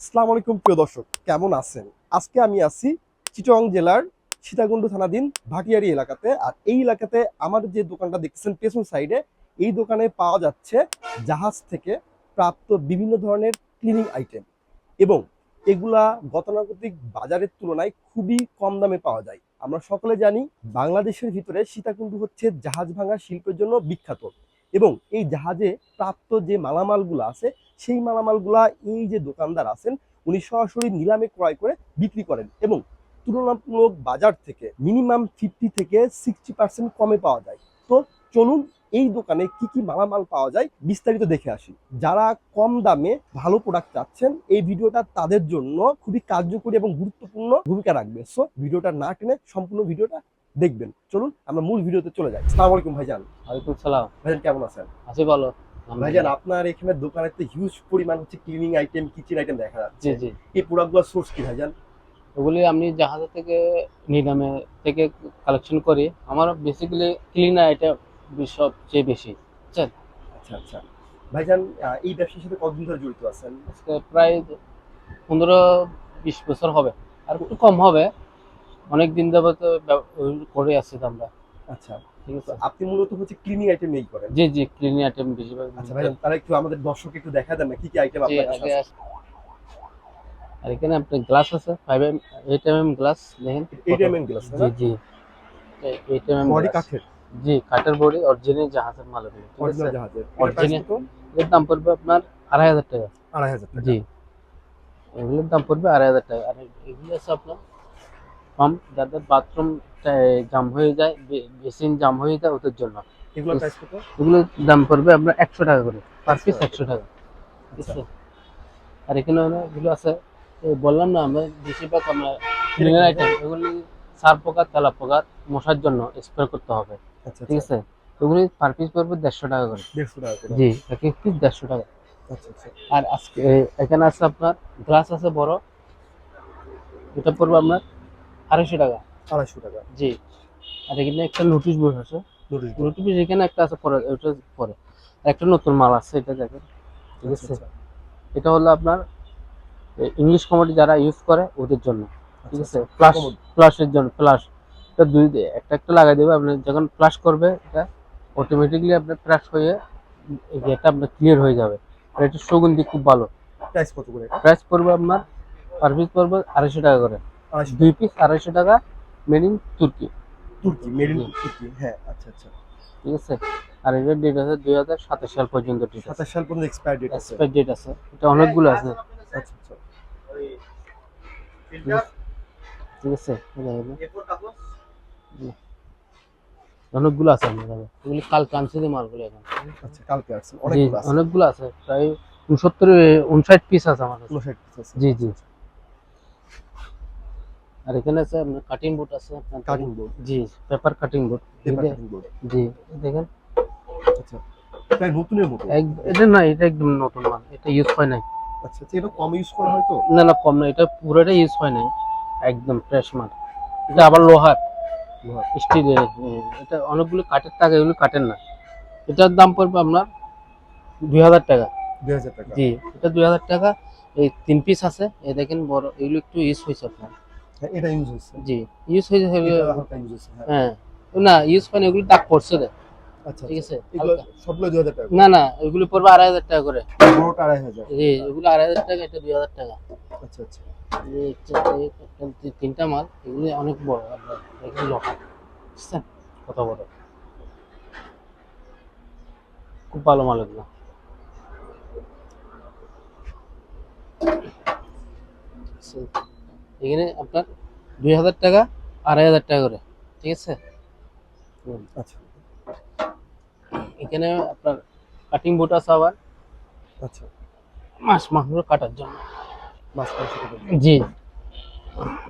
আসসালামু আলাইকুম, প্রিয় দর্শক, কেমন আছেন? আজকে আমি আছি চিটং জেলার সীতাকুণ্ড থানাধীন ভাটিয়ারি এলাকাতে। আর এই এলাকাতে আমার যে দোকানটা দেখতেছেন, পেছন সাইডে, এই দোকানে পাওয়া যাচ্ছে জাহাজ থেকে প্রাপ্ত বিভিন্ন ধরনের ক্লিনিং আইটেম এবং এগুলা গতানুগতিক বাজারের তুলনায় খুবই কম দামে পাওয়া যায়। আমরা সকলে জানি বাংলাদেশের ভিতরে সীতাকুণ্ড হচ্ছে জাহাজ ভাঙা শিল্পের জন্য বিখ্যাত। এবং এই জাহাজে প্রাপ্ত যে মালামালগুলো আছে, সেই মালামালগুলা এই যে দোকানদার আছেন, উনি সরাসরি নিলামে ক্রয় করে বিক্রি করেন এবং তুলনামূলক বাজার থেকে মিনিমাম ফিফটি থেকে সিক্সটি পার্সেন্ট কমে পাওয়া যায়। তো চলুন এই দোকানে কি কি মালামাল পাওয়া যায় বিস্তারিত দেখে আসি। যারা কম দামে ভালো প্রোডাক্ট চাচ্ছেন, এই ভিডিওটা তাদের জন্য খুবই কার্যকরী এবং গুরুত্বপূর্ণ ভূমিকা রাখবে। সো ভিডিওটা না টেনে সম্পূর্ণ ভিডিওটা দেখবেন। চলুন আমরা মূল ভিডিওতে চলে যাই। আসসালামু আলাইকুম ভাইজান। ওয়ালাইকুম সালাম। ভাইজান কেমন আছেন? আছি ভালো। ভাইজান আপনার এখানে দোকানে তো হিউজ পরিমাণ হচ্ছে ক্লিনিং আইটেম কিচেন আইটেম দেখা যাচ্ছে। জি জি। এই প্রোডাক্টগুলোর সোর্স কি ভাইজান? ওগুলি আমি জাহাজ থেকে নিলামে থেকে কালেকশন করি। আমার বেসিক্যালি ক্লিনার আইটেম সবচেয়ে বেশি আচ্ছা আচ্ছা। ভাইজান এই ব্যবসার সাথে কতদিন ধরে জড়িত আছেন? প্রায় পনেরো বিশ বছর হবে। আর একটু কম হবে। অনেক দিন যাবত করে আসছি তো আমরা। আচ্ছা। ঠিক আছে। আপনি মূলত হচ্ছে ক্লিনিং আইটেম এই করেন? জি জি ক্লিনিং আইটেম বেশিরভাগ আচ্ছা ভাইজান তারা একটু আমাদের দর্শক একটু দেখা দেন না কি কি আইটেম আপনার কাছে আছে? আর এখানে আপনার গ্লাস আছে five M eight M M glass দেখেন। এইট এম এম গ্লাস জি জি। এইট এম এম বডি কাঠের জি কাঠের বডি অরিজিনাল জাহাজের মাল এগুলো, ঠিক আছে? অরিজিনাল জাহাজের Original। এর দাম পড়বে আপনার আড়াই হাজার টাকা। আড়াই হাজার টাকা। জি। এগুলোর দাম পড়বে আড়াই হাজার টাকা। আর এগুলো আছে আপনার পাম্প যাদের বাথরুম জাম হয়ে যায় বেসিন জাম হয়ে যায় ওদের জন্য। এগুলো দাম পড়বে আপনার একশো টাকা করে। পার পিস একশো টাকা। আর এখানে এগুলো আছে বললাম না আমরা বেশিরভাগ আমরা ক্লিনার আইটেম এগুলি সার পোকা তেলা পোকা মশার জন্য স্প্রে করতে হবে। আচ্ছা ঠিক আচ্ছা। আছে? এগুলি পার পিস পড়বে দেড়শো টাকা করে। দেড়শো টাকা করে। জি এক এক পিস দেড়শো টাকা। আচ্ছা আচ্ছা। আর আজকে এখানে আছে আপনার গ্লাস আছে বড়। এটা পড়বে আপনার আড়াইশো টাকা। আড়াইশো টাকা। জি। আর এখানে একটা নোটিশ বোর্ড আছে। নোটিশ নোটিশ এখানে একটা আছে পরে ওটা পরে। একটা নতুন মাল আছে এটা দেখেন। ঠিক আচ্ছা আছে এটা হলো আপনার ইংলিশ কমেডি যারা ইউজ করে ওদের জন্য। ঠিক আছে? প্লাস প্লাসের জন্য প্লাস এটা দুই একটা একটা লাগাই দেবে আপনি যখন প্লাস করবে এটা অটোমেটিকলি আপনার প্লাস হয়ে এটা আপনার ক্লিয়ার হয়ে যাবে। আর এটা সুগন্ধি খুব ভালো। প্রাইস কত করে? প্রাইস পড়বে আপনার পার পিস পড়বে আড়াইশো টাকা করে। দুই পিস আড়াইশো টাকা মেড ইন তুর্কি তুর্কি মেড ইন তুর্কি। হ্যাঁ আচ্ছা আচ্ছা। ঠিক আছে? আর এটার ডেট আছে দুই হাজার সাতাশ সাল পর্যন্ত ডেট আছে। সাতাশ সাল পর্যন্ত এক্সপায়ার ডেট আছে। এক্সপায়ার ডেট আছে। এটা অনেকগুলো আছে। আচ্ছা আচ্ছা। ঠিক আছে? ঠিক। অনেকগুলো আছে আমার কাছে এগুলি কাল কানছে যে মালগুলো এখন। আচ্ছা কালকে আসছে অনেকগুলো আছে। অনেকগুলো আছে। প্রায় উনসত্তর উনষাট পিস আছে আমার কাছে। আছে। জি জি। আর এখানে আছে আপনার কাটিং বোর্ড আছে আপনার কাটিং বোর্ড জি paper cutting board paper cutting board জি দেখেন। আচ্ছা প্রায় নতুনের মতো? এটা না এটা একদম নতুন মাল এটা ইউজ হয় নাই। আচ্ছা আচ্ছা এটা কম ইউজ করা হয় তো? না না কম না এটা পুরোটা ইউজ হয় নাই একদম ফ্রেশ মাল। এটা আবার লোহার। স্টিলের এটা অনেকগুলো কাঠের টাকা এগুলো কাঠের না। এটার দাম পড়বে আপনার দুই হাজার টাকা। দুই হাজার টাকা। জি এটা দুই হাজার টাকা এই তিন পিস আছে এই দেখেন বড় এগুলো একটু ইউজ হয়েছে আপনার। হ্যাঁ, এটা ইউজ হচ্ছে জি ইউজ হয়েছে হালকা ইউজ হচ্ছে হ্যাঁ। হ্যাঁ। না ইউজ হয় না এগুলো দাগ পড়ছে রে আচ্ছা ঠিক আচ্ছা। আছে এগুলো সবগুলো দুই হাজার টাকা না না এগুলো পড়বে আড়াই হাজার টাকা করে। বড়টা আড়াই হাজার। জি এগুলো আড়াই হাজার টাকা এটা দুই হাজার টাকা। আচ্ছা আচ্ছা। এই একটা- তিনটা মাল এগুলো অনেক বড় এগুলো লোহা বুঝছেন? কত বড়? খুব ভালো মাল এগুলো। So, এখানে আপনার দুই হাজার টাকা আড়াই হাজার টাকা করে ঠিক আছে? আচ্ছা। এখানে আপনার কাটিং বোর্ড আছে আবার। আচ্ছা। মাছ মাছগুলো কাটার জন্য। মাছ মাংস? জি।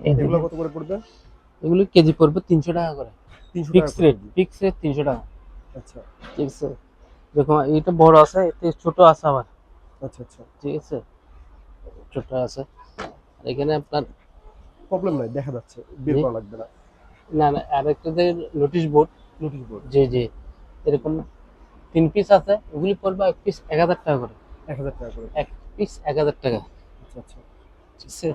এগুলো কত করে পড়বে? এগুলো কেজি পড়বে তিনশো টাকা করে। ফিক্স রেট ফিক্স রেট তিনশো টাকা। আচ্ছা। ঠিক আছে? দেখুন এটা বড় আছে এতে ছোট আছে আবার। আচ্ছা আচ্ছা। ঠিক আছে? ছোট আছে। এখানে আপনার প্রবলেম নাই দেখা যাচ্ছে বের করা লাগবে না। না না আর একটা যে নোটিশ বোর্ড নোটিশ বোর্ড জি জি এরকম তিন পিস আছে ওগুলি পড়বে এক পিস এক হাজার টাকা করে। এক হাজার টাকা করে। এক পিস এক হাজার টাকা। আচ্ছা আচ্ছা। ঠিক আছে?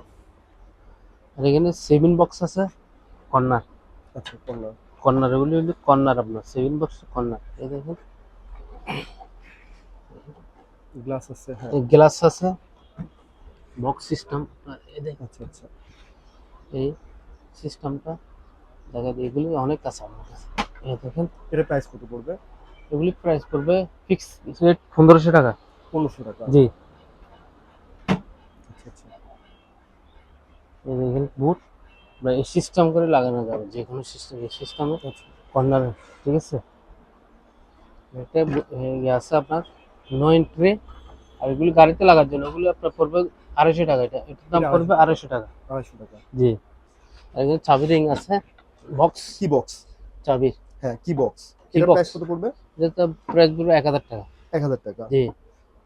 আর এখানে সেভিং বক্স আছে কর্নার। আচ্ছা কর্নার। কর্নার এগুলি হলো কর্নার আপনার সেভিং বক্স কর্নার। এই দেখুন। গ্লাস আছে হ্যাঁ। গ্লাস আছে বক্স সিস্টেম এই দেখুন। আচ্ছা আচ্ছা। এই সিস্টেমটা। দেখা যায় এগুলি অনেক আছে আমার কাছে। এই দেখেন এটা প্রাইস কত পড়বে? এগুলি প্রাইস পড়বে ফিক্স রেট পনেরোশো টাকা। পনেরোশো টাকা। জি। আচ্ছা আচ্ছা। এই দেখেন বুট বা এই সিস্টেম করে লাগানো যাবে যে কোনো সিস্টেম এই সিস্টেমে আচ্ছা। কর্নারে ঠিক আছে? এটা আছে আপনার নয় ট্রে আর এগুলি গাড়িতে লাগার জন্য এগুলি আপনার পড়বে আড়াইশো টাকা এটা। এটার দাম পড়বে আড়াইশো টাকা। আড়াইশো টাকা। জি। এখানে চাবি রিং আছে। বক্স কি বক্স চাবি হ্যাঁ কি বক্স box। প্রাইস কত পড়বে? এটা প্রাইস পড়বে এক হাজার টাকা। এক হাজার টাকা। জি।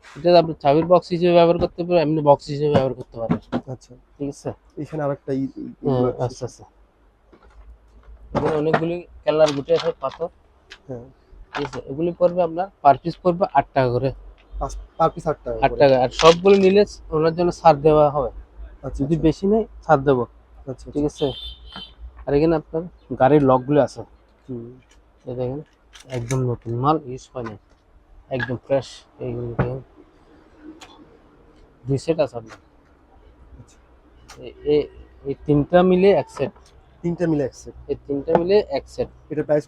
এটা আপনি চাবির বক্স হিসেবে ব্যবহার করতে পারেন এমনি বক্স হিসেবে ব্যবহার করতে পারেন আচ্ছা। ঠিক আছে? এখানে আরেকটা হ্যাঁ। আচ্ছা আচ্ছা। এখানে অনেকগুলি কালার গুটে আছে পাথর। হ্যাঁ। ঠিক আছে? এগুলি পড়বে আপনার পার পিস পড়বে আট টাকা করে। পার পিস আট টাকা আট টাকা। আর সবগুলো নিলে ওনার জন্য ছাড় দেওয়া হবে। আচ্ছা যদি আচ্ছা, বেশি নেই ছাড় দেবো। আচ্ছা ঠিক আছে? আর এখানে আপনার গাড়ির লকগুলো আছে। হুম। দেখেন একদম নতুন মাল ইউজ হয় না একদম ফ্রেশ এইগুলো দেখেন। দুই সেট আছে আপনার। আচ্ছা। এই তিনটা মিলে এক সেট তিনটা মিলে এক সেট এই তিনটা মিলে এক সেট এটা প্রাইস